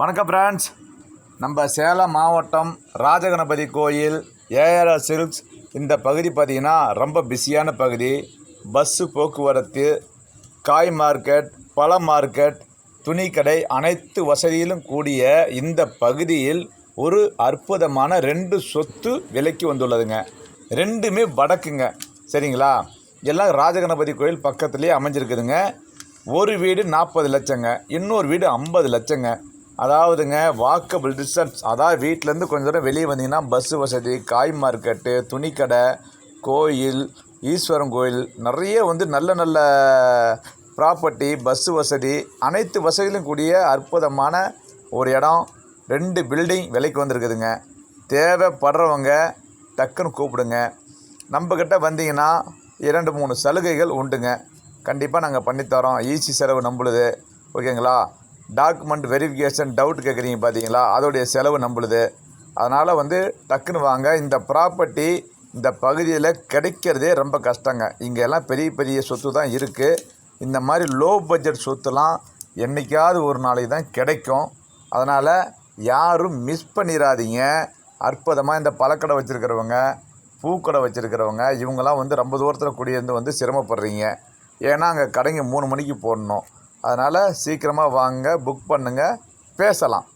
வணக்கம் ஃப்ரெண்ட்ஸ் நம்ம சேலம் மாவட்டம் ராஜகணபதி கோயில் ஏஆர்ஆர் சில்க்ஸ் இந்த பகுதி பார்த்திங்கன்னா ரொம்ப பிஸியான பகுதி. பஸ்ஸு போக்குவரத்து காய் மார்க்கெட் பழ மார்க்கெட் துணிக்கடை அனைத்து வசதியிலும் கூடிய இந்த பகுதியில் ஒரு அற்புதமான ரெண்டு சொத்து விலைக்கு வந்துள்ளதுங்க. ரெண்டுமே வடக்குங்க. சரிங்களா? எல்லாம் ராஜகணபதி கோயில் பக்கத்துலேயே அமைஞ்சிருக்குதுங்க. ஒரு வீடு நாற்பது லட்சங்க. இன்னொரு வீடு ஐம்பது லட்சங்க. அதாவதுங்க வாக்கபிள் டிஸ்டன்ஸ் அதாவது வீட்டிலேருந்து கொஞ்சம் தூரம் வெளியே வந்தீங்கன்னா பஸ்ஸு வசதி காய் மார்க்கெட்டு துணிக்கடை கோயில் ஈஸ்வரன் கோயில் நிறைய வந்து நல்ல நல்ல ப்ராப்பர்ட்டி பஸ்ஸு வசதி அனைத்து வசதிகளும் கூடிய அற்புதமான ஒரு இடம். ரெண்டு பில்டிங் விலைக்கு வந்திருக்குதுங்க. தேவைப்படுறவங்க டக்குன்னு கூப்பிடுங்க. நம்மக்கிட்ட வந்தீங்கன்னா இரண்டு மூணு சலுகைகள் உண்டுங்க. கண்டிப்பாக நாங்கள் பண்ணித்தரோம். ஈஸி செலவு நம்மளுது ஓகேங்களா டாக்குமெண்ட் வெரிஃபிகேஷன் டவுட் கேட்குறீங்க பார்த்தீங்களா அதோடைய செலவு நம்மளுது அதனால் வந்து டக்குன்னு வாங்க. இந்த ப்ராப்பர்ட்டி இந்த பகுதியில் கிடைக்கிறதே ரொம்ப கஷ்டங்க. இங்கே எல்லாம் பெரிய பெரிய சொத்து தான் இருக்குது இந்த மாதிரி லோ பட்ஜெட் சொத்துலாம் என்றைக்காவது ஒரு நாளைக்கு தான் கிடைக்கும். அதனால் யாரும் மிஸ் பண்ணிடாதீங்க அற்புதமாக இந்த பழக்கடை வச்சுருக்கிறவங்க பூக்கடை வச்சுருக்கிறவங்க இவங்கெல்லாம் வந்து ரொம்ப தூரத்தில் குடியிருந்து வந்து சிரமப்படுறீங்க. ஏன்னா அங்கே கடைங்க மூணு மணிக்கு போடணும். அதனால் சீக்கிரமாக வாங்க புக் பண்ணுங்கள் பேசலாம்.